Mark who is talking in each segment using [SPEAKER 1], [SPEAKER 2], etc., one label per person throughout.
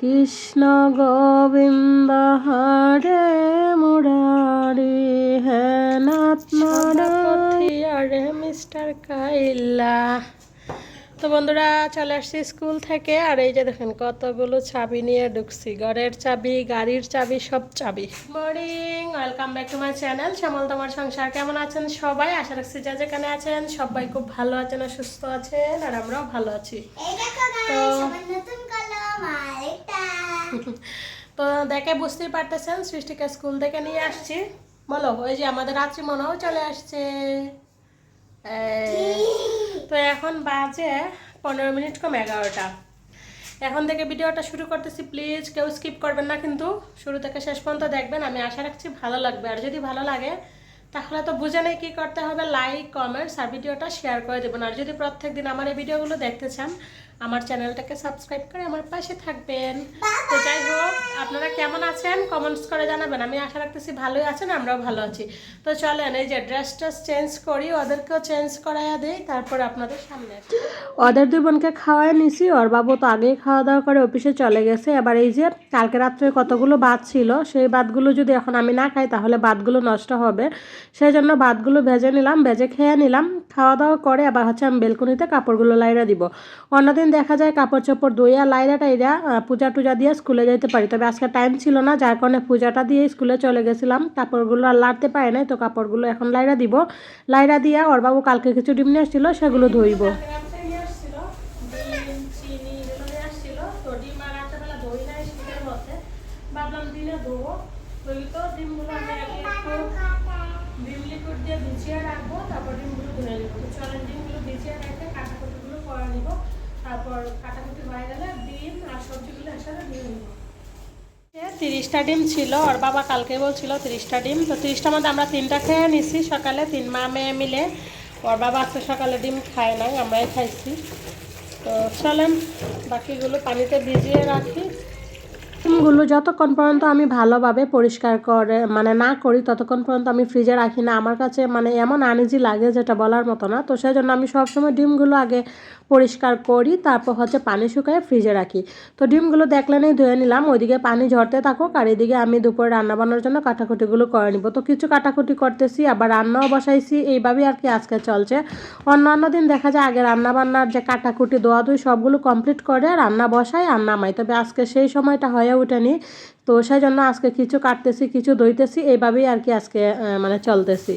[SPEAKER 1] কৃষ্ণ গোবিন্দ হরে মুরারি হে নাথ আরে মিস্টার কাইল্লা তো বন্ধুরা চলে আসছি স্কুল থেকে। আর এই যে দেখেন কতগুলো চাবি নিয়ে ঢুকছি। ঘরের চাবি গাড়ির চাবি সব চাবি। Morning welcome back to my channel Shyamal তোমার সংসার। কেমন আছেন সবাই? আশা রাখছি যা যেখানে আছেন সবাই খুব ভালো আছেন আর সুস্থ আছেন আর আমরাও ভালো আছি। তো
[SPEAKER 2] guys, আমার নতুন কলম আরেকটা।
[SPEAKER 1] তো দেখে বুঝতেই পারতেছেন সৃষ্টিকে স্কুল থেকে নিয়ে আসছি। বলো, ওই যে আমাদের রাত্রি মনেও চলে আসছে। তো এখন বাজে পনেরো মিনিট কম এগারোটা। এখন থেকে ভিডিওটা শুরু করতেছি, প্লিজ কেউ স্কিপ করবেন না কিন্তু। শুরু থেকে শেষ পর্যন্ত দেখবেন, আমি আশা রাখছি ভালো লাগবে। আর যদি ভালো লাগে, তাহলে তো বুঝে নেই কী করতে হবে। লাইক কমেন্টস আর ভিডিওটা শেয়ার করে দেবেন। আর যদি প্রত্যেক দিন আমার এই ভিডিওগুলো দেখতে চান আমার চ্যানেলটাকে সাবস্ক্রাইব করে আমার পাশে থাকবেন। তো যাই হোক আপনারা কেমন আছেন? কমেন্টস করে জানাবেন। আমি আশা রাখতেছি ভালোই আছেন আমরাও ভালো আছি। তো চলেন এই যে ড্রেস ট্রেস চেঞ্জ করি ওদেরকেও চেঞ্জ করাইয়া দিই তারপর আপনাদের সামনে ওদের দুই বোনকে খাওয়াই নিছি ওর বাবু তো আগেই খাওয়া দাওয়া করে অফিসে চলে গেছে। এবার এই যে কালকে রাত্রে কতগুলো ভাত ছিল সেই ভাতগুলো যদি এখন আমি না খাই তাহলে ভাতগুলো নষ্ট হবে। সেই জন্য ভাতগুলো ভেজে নিলাম ভেজে খেয়ে নিলাম। খাওয়া দাওয়া করে আবার হচ্ছে আমি বেলকুনিতে কাপড়গুলো লাইরা দিব। অন্যদিন দেখা যায় কাপড় চোপড় ধুইয়া লাইরা টাইরা পূজা টুজা দিয়ে স্কুলে যেতে পারি। তবে আজকে টাইম ছিল না, যার কারণে পূজাটা দিয়ে স্কুলে চলে গেছিলাম। কাপড়গুলো আর লাড়তে পারে নাই, তো কাপড়গুলো এখন লাইরা দিব। লাইরা দিয়া ওর বাবু কালকে কিছু ডিম নিয়ে আসছিল, সেগুলো ধুইব। রাখব তারপর ডিমগুলো নিব চলেন ডিমগুলো ভিজিয়ে রেখে করে তারপর কাটাকুটি হয়ে গেলে ডিম আর সবজিগুলো একসাথে দিয়ে তিরিশটা ডিম ছিল ওর বাবা কালকে বলছিল তিরিশটা ডিম। তো তিরিশটার মধ্যে আমরা তিনটা খেয়ে নিছি সকালে, তিন মা মেয়ে মিলে। ওর বাবা আজকে সকালে ডিম খায় নাই, আমরাই খাইছি। তো চলেন, বাকিগুলো পানিতে ভিজিয়ে রাখি। ডিমগুলো যতক্ষণ পর্যন্ত আমি ভালোভাবে পরিষ্কার করে মানে না করি, ততক্ষণ পর্যন্ত আমি ফ্রিজে রাখি না। আমার কাছে মানে এমন আনিজি লাগে যেটা বলার মতো না। তো সেই জন্য আমি সবসময় ডিমগুলো আগে পরিষ্কার করি, তারপর হচ্ছে পানি শুকায় ফ্রিজে রাখি। তো ডিমগুলো দেখলেনই ধুয়ে নিলাম, ওইদিকে পানি ঝরতে থাকুক, আর এদিকে আমি দুপুরে রান্না বান্নার জন্য কাটাকুটিগুলো করে নিব। তো কিছু কাটাকুটি করতেছি, আবার রান্নাও বসাইছি, এইভাবেই আর কি আজকে চলছে। অন্য অন্য দিন দেখা যায় আগে রান্না বান্নার যে কাটাকুটি দোয়া দুই সবগুলো কমপ্লিট করে রান্না বসাই আর নামাই। তবে আজকে সেই সময়টা হয়ে ওঠেনি। তো সেই জন্য আজকে কিছু কাটতেছি, কিছু ধুইতেছি, এইভাবেই আর কি আজকে মানে চলতেছি।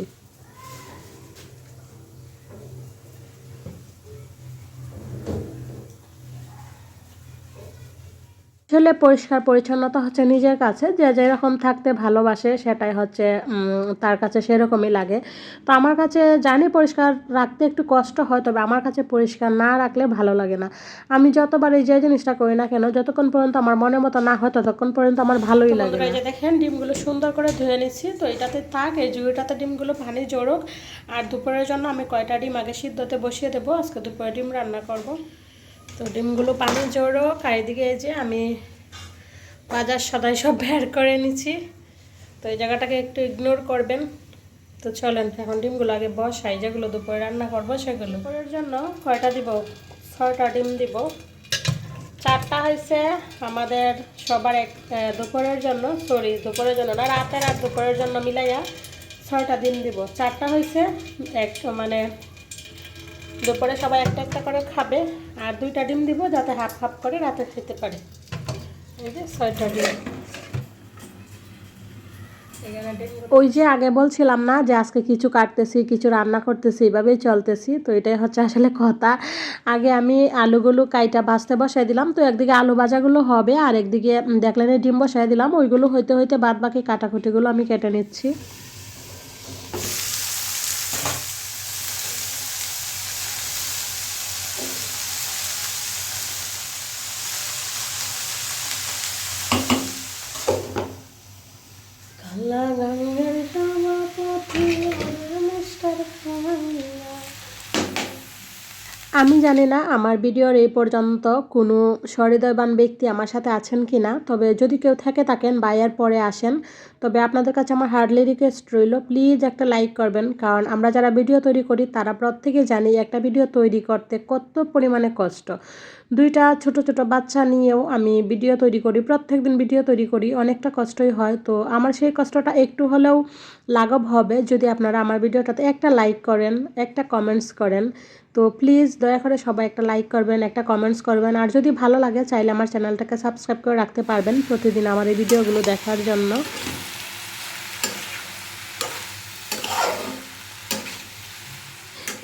[SPEAKER 1] আসলে পরিষ্কার পরিচ্ছন্নতা হচ্ছে নিজের কাছে যে যেরকম থাকতে ভালোবাসে সেটাই হচ্ছে তার কাছে সেরকমই লাগে। তো আমার কাছে জানি পরিষ্কার রাখতে একটু কষ্ট হয় তবে আমার কাছে পরিষ্কার না রাখলে ভালো লাগে না। আমি যতবার এই যে জিনিসটা করি না কেন যতক্ষণ পর্যন্ত আমার মনের মতো না হয় ততক্ষণ পর্যন্ত আমার ভালোই লাগে দেখেন ডিমগুলো সুন্দর করে ধুয়ে নিচ্ছি। তো এটাতে থাক এই জুড়িটাতে ডিমগুলো পানি জড়ুক আর দুপুরের জন্য আমি কয়টা ডিম আগে সিদ্ধতে বসিয়ে দেবো আজকে দুপুরে ডিম রান্না করব। তো ডিমগুলো পানি জড়ুক আর এদিকে এই যে আমি বাজার সদাই সব বের করে নিচ্ছি। তো এই জায়গাটাকে একটু ইগনোর করবেন। তো চলেন, এখন ডিমগুলো আগে বসাই, যেগুলো দুপুরে রান্না করব সেগুলো। দুপুরের জন্য কয়টা দিব? ছয়টা ডিম দিব। চারটা হয়েছে আমাদের সবার এক দুপুরের জন্য সরি দুপুরের জন্য না, রাতের আর দুপুরের জন্য মিলাইয়া ছয়টা ডিম দিব। চারটা হয়েছে, এক মানে দুপুরে সবাই একটা একটা করে খাবে। আর দুইটা ডিম দিব যাতে হাফ হাফ করে রাতে খেতে পারে। এই যে ছয়টা ডিম। ওই যে আগে বলছিলাম না যে আজকে কিছু কাটতেছি, কিছু রান্না করতেছি এইভাবেই চলতেছি। তো এটাই হচ্ছে আসলে কথা। আগে আমি আলুগুলো কাইটা ভাজতে বসাই দিলাম। তো একদিকে আলু ভাজাগুলো হবে, আর একদিকে দেখলেন ডিম বসাই দিলাম। ওইগুলো হইতে হইতে বাদ বাকি কাটাকুটিগুলো আমি কেটে নিচ্ছি। আমি জানি না আমার ভিডিওর এই পর্যন্ত কোনো সহৃদয়বান ব্যক্তি আমার সাথে আছেন কি না, তবে যদি কেউ থেকে থাকেন বায়ার পরে আসেন, তবে আপনাদের কাছে আমার হার্ডলি রিকোয়েস্ট রইল প্লিজ একটা লাইক করবেন, কারণ আমরা যারা ভিডিও তৈরি করি তারা প্রত্যেকে জানি একটা ভিডিও তৈরি করতে কত পরিমাণে কষ্ট। দুইটা ছোট ছোট বাচ্চা নিয়েও আমি ভিডিও তৈরি করি প্রত্যেক দিন ভিডিও তৈরি করি, অনেকটা কষ্টই হয়। তো আমার সেই কষ্টটা একটু হলেও লাঘব হবে যদি আপনারা আমার ভিডিওটাতে একটা লাইক করেন, একটা কমেন্টস করেন। তো প্লিজ দয়া করে সবাই একটা লাইক করবেন, একটা কমেন্টস করবেন। আর যদি ভালো লাগে, চাইলে আমার চ্যানেলটাকে সাবস্ক্রাইব করে রাখতে পারবেন প্রতিদিন আমার এই ভিডিওগুলো দেখার জন্য।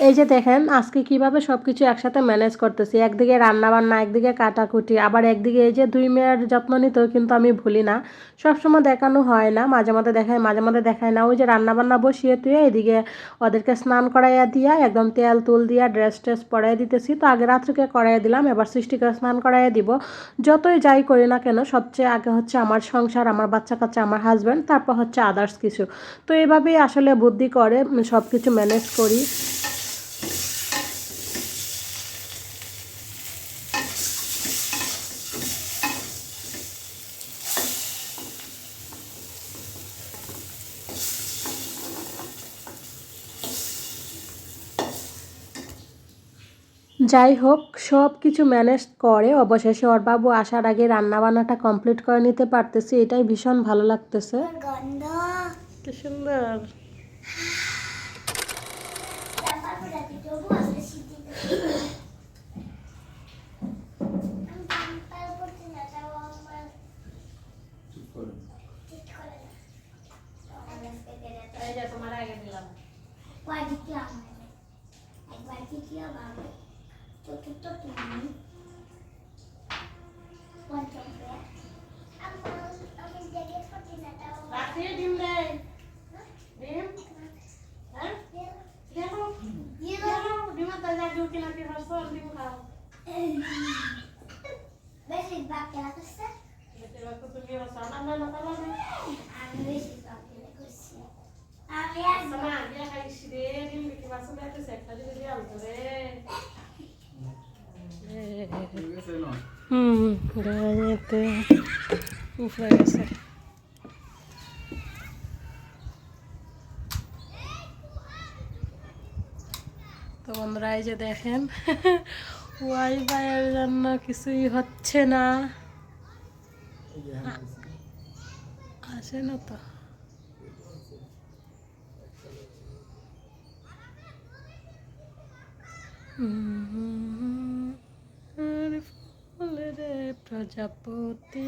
[SPEAKER 1] এই যে দেখেন, আজকে কীভাবে সব কিছু একসাথে ম্যানেজ করতেছি। একদিকে রান্না বান্না একদিকে কাটাকুটি, আবার একদিকে এই যে দুই মেয়ের যত্ন নিতেও কিন্তু আমি ভুলি না। সবসময় দেখানো হয় না, মাঝে মাঝে দেখায়, মাঝে মাঝে দেখায় না। ওই যে রান্না বান্না বসিয়ে তুই এদিকে ওদেরকে স্নান করাইয়া দিয়া, একদম তেল তুল দিয়া ড্রেস ট্রেস পরাই দিতেছি। তো আগে রাত্রিকে করাইয়া দিলাম, এবার সৃষ্টিকে স্নান করাইয়া দিব। যতই যাই করি না কেন, সবচেয়ে আগে হচ্ছে আমার সংসার, আমার বাচ্চা কাচ্চা, আমার হাজব্যান্ড তারপর হচ্ছে আদার্স কিছু। তো এইভাবেই আসলে বুদ্ধি করে সব কিছু ম্যানেজ করি। যাই হোক সব কিছু ম্যানেজ করে অবশেষে ওর বাবু আসার আগে রান্নাবান্নাটা কমপ্লিট করে নিতে পারতেছি। এটাই ভীষণ ভালো লাগতেছে। কি সুন্দর
[SPEAKER 2] দিতে তবু আসলে সিদ্ধি আমি জাম্পার করতে না তাও আমার ঠিক করে না আমি আজকে বেড়ে
[SPEAKER 1] এই যে তোমার আগে দিলাম
[SPEAKER 2] একবার দিতে আমার একবার দিতে বাবা চতুর্থ তুমি পঞ্চম আমি দেখে করতে না তাও
[SPEAKER 1] রাখি ডিম দে ডিম হ্যাঁ দেখো দেখো ডিম তো যা ডিউটি নাকি হসো ডিম খাও
[SPEAKER 2] বেশি বাক্য লাগছে
[SPEAKER 1] বেটে বাকু তুমি হসো না না না না
[SPEAKER 2] আমি বেশি বাক্য লাগছে আমি আর
[SPEAKER 1] না দিয়া খাইছ রে ডিম বিকি বাসু বেটে সেটা দিবি দিয়া আলতো রে তো বন্ধুরা এই যে দেখেন ওয়াইফাইয়ের জন্য কিছুই হচ্ছে না। আসে না তো আর ফুলেরে প্রজাপতি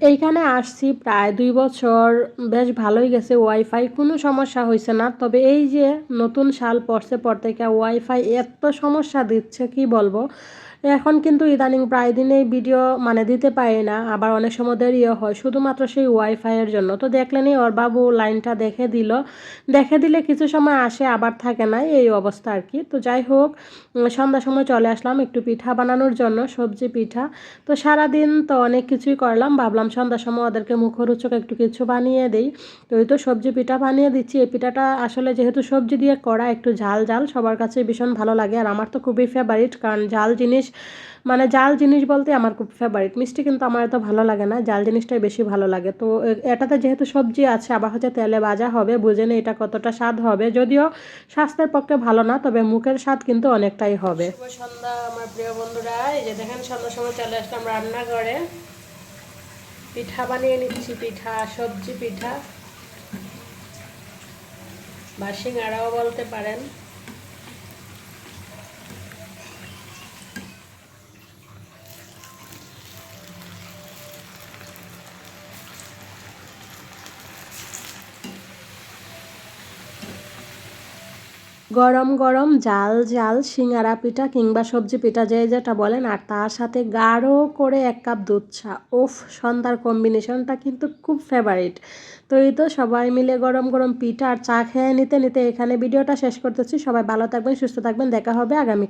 [SPEAKER 1] এইখানে আসছি প্রায় দুই বছর, বেশ ভালোই গেছে ওয়াইফাই কোনো সমস্যা হয়েছে না। তবে এই যে নতুন সাল পড়ছে পর থেকে ওয়াইফাই এত সমস্যা দিচ্ছে, কি বলব? এখন কিন্তু ইদানিং প্রায় দিনেই ভিডিও মানে দিতে পারি না, আবার অনেক সময় দেরিও হয়। শুধুমাত্র সেই ওয়াইফাইয়ের জন্য। তো দেখলেনই ওর বাবু লাইনটা দেখে দিল। দেখে দিলে কিছু সময় আসে, আবার থাকে না। এই অবস্থা আর কি। তো যাই হোক সন্ধ্যার সময় চলে আসলাম একটু পিঠা বানানোর জন্য, সবজি পিঠা। তো সারাদিন তো অনেক কিছুই করলাম। ভাবলাম সন্ধ্যার সময় ওদেরকে মুখরোচক একটু কিছু বানিয়ে দিই। তো এই তো সবজি পিঠা বানিয়ে দিচ্ছি। এই পিঠাটা আসলে যেহেতু সবজি দিয়ে করা, একটু ঝাল ঝাল, সবার কাছে ভীষণ ভালো লাগে। আর আমার তো খুবই ফেভারিট কারণ ঝাল জিনিস মানে জাল জিনিস বলতে আমার খুব ফেভারিট মিষ্টি কিন্তু আমার এত ভালো লাগে না, জাল জিনিসটাই বেশি ভালো লাগে। তো এটাতে যেহেতু সবজি আছে, আবার হচ্ছে তেলে ভাজা হবে, বুঝে নেই এটা কতটা স্বাদ হবে। যদিও স্বাস্থ্যের পক্ষে ভালো না, তবে মুখের স্বাদ কিন্তু অনেকটাই হবে। সন্ধ্যা, আমার প্রিয় বন্ধুরা। এই যে দেখেন, সন্ধ্যার সময় চলে আসলাম রান্নাঘরে। পিঠা বানিয়ে নিচ্ছি, পিঠা, সবজি পিঠা। বা সিঙ্গারাও বলতে পারেন। গরম গরম জাল জাল, সিঙ্গারা পিঠা কিংবা সবজি পিঠা যে যেটা বলেন, আর তার সাথে গাঢ় করে এক কাপ দুধ চা। ওফ সন্ধ্যার কম্বিনেশনটা কিন্তু খুব ফেভারিট তো এই তো সবাই মিলে গরম গরম পিঠা আর চা খেয়ে নিতে নিতে এখানে ভিডিওটা শেষ করতেছি। সবাই ভালো থাকবেন, সুস্থ থাকবেন। দেখা হবে আগামী